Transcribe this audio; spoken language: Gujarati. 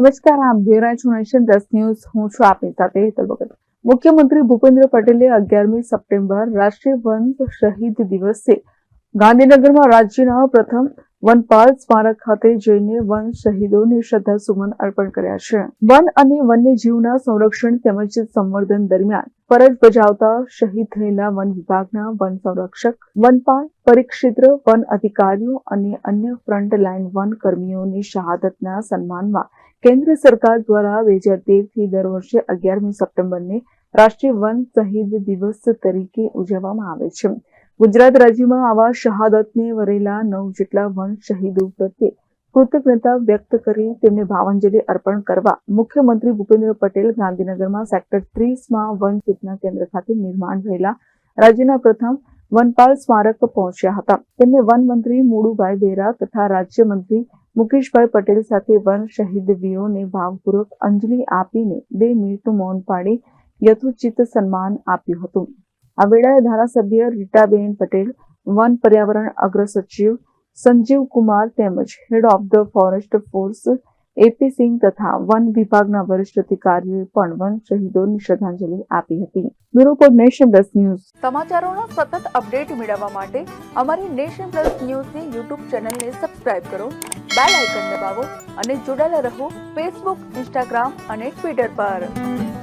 નમસ્કાર, આપ જોઈ રહ્યા છો નેશન પ્લસ ન્યૂઝ. હું છું આપની સાથે હેતલ ભગત. મુખ્યમંત્રી ભૂપેન્દ્ર પટેલે અગિયારમી સપ્ટેમ્બર રાષ્ટ્રીય વન શહીદ દિવસે ગાંધીનગરમાં રાજ્યના પ્રથમ વનપાલ સ્મારક ખાતે જઈને વન શહીદોને શ્રદ્ધાસુમન અર્પણ કર્યા છે. વન અને વન્યજીવના સંરક્ષણ તેમજ સંવર્ધન દરમિયાન ફરજ બજાવતા શહીદ થયેલા વન વિભાગના વન સંરક્ષક, વનપાલ, પરિક્ષેત્ર, વન અધિકારીઓ અને અન્ય ફ્રન્ટલાઇન વન કર્મીઓની શહાદતના સન્માનમાં કેન્દ્ર સરકાર દ્વારા બે હજાર તેરથી દર વર્ષે અગિયારમી સપ્ટેમ્બરને રાષ્ટ્રીય વન શહીદ દિવસ તરીકે ઉજવવામાં આવે છે. ગુજરાત રાજ્યમાં આવા શહાદતને વરેલા નવ જેટલા વન શહીદો પ્રત્યે કૃતજ્ઞતા વ્યક્ત કરી તેમને ભાવાંજલિ અર્પણ કરવા મુખ્યમંત્રી ભૂપેન્દ્ર પટેલ ગાંધીનગરમાં સેક્ટર ત્રીસમાં વન ચેતના કેન્દ્ર ખાતે નિર્માણ થયેલા રાજ્યના પ્રથમ વનપાલ સ્મારક પહોંચ્યા હતા. તેમને વન મંત્રી મુળુભાઈ બેરા તથા રાજ્યમંત્રી મુકેશભાઈ પટેલ સાથે વન શહીદ વીરોને ભાવપૂર્વક અંજલિ આપીને બે મિનિટનું મૌન પાડી યથોચિત સન્માન આપ્યું હતું. આ વેળાએ ધારાસભ્ય રીટાબેન પટેલ, વન પર્યાવરણ અગ્ર સચિવ સંજીવ કુમાર તેમજ head of the forest force AP Singh તથા વન વિભાગના વરિષ્ઠ અધિકારીઓએ પણ વન શહીદોની શ્રદ્ધાંજલિ આપી હતી. Bureau for nation plus news. સમાચારોનો સતત અપડેટ મેળવવા માટે અમારી નેશન પ્લસ ન્યૂઝની યુટ્યુબ ચેનલને સબસ્ક્રાઇબ કરો, બેલ આઇકન દબાવો અને જોડાયેલા રહો ફેસબુક, ઇન્સ્ટાગ્રામ અને ટ્વિટર પર.